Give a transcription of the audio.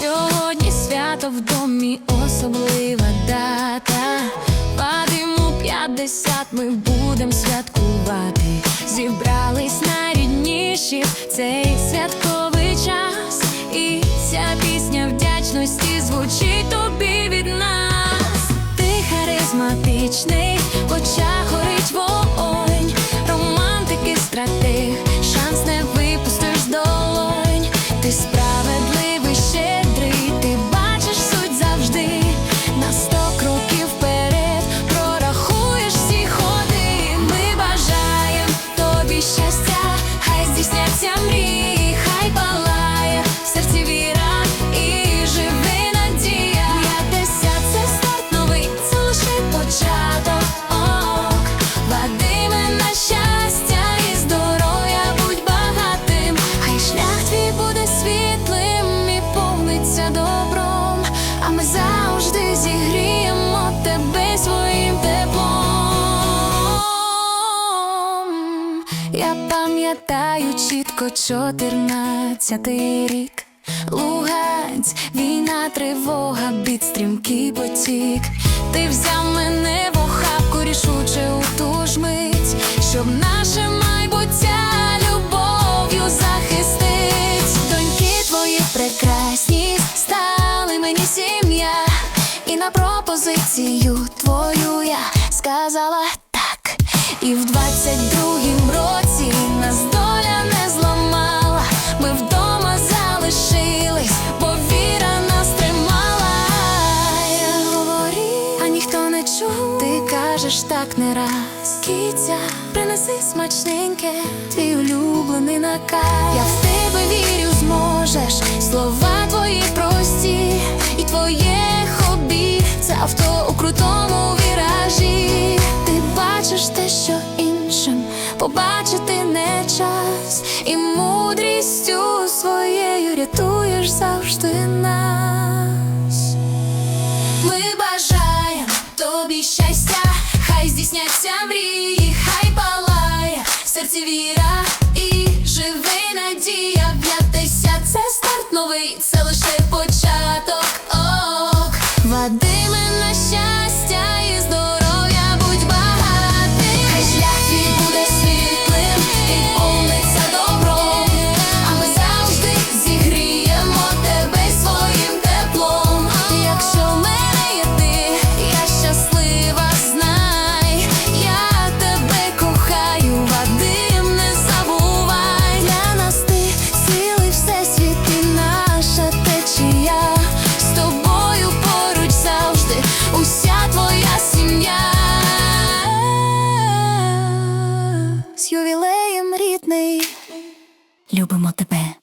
Сьогодні свято в домі особлива дата. Вадиму 50 ми будем святкувати. харизматичний, Добром. А ми завжди зігріємо тебе своїм теплом. Я пам'ятаю чітко чотирнадцятий рік. Луганськ, війна, тривога, бід, стрімкий потік. Ти взяв пропозицію твою я сказала так. І в 22-м році нас доля не зламала. Ми вдома залишились, бо віра нас тримала. Я говорю, а ніхто не чув. Ти кажеш так не раз. Кіця, принеси смачненьке, твій улюблений наказ. Я в тебе вірю, зможеш. Слова авто у крутому віражі. Ти бачиш те, що іншим побачити не час, і мудрістю своєю рятуєш завжди нас. Ми бажаємо тобі щастя, хай здійсняться мрії, хай палає в серці віра і живи надія. П'ятдесят це старт новий, це лише початок. З ювілеєм рідний, любимо тебе.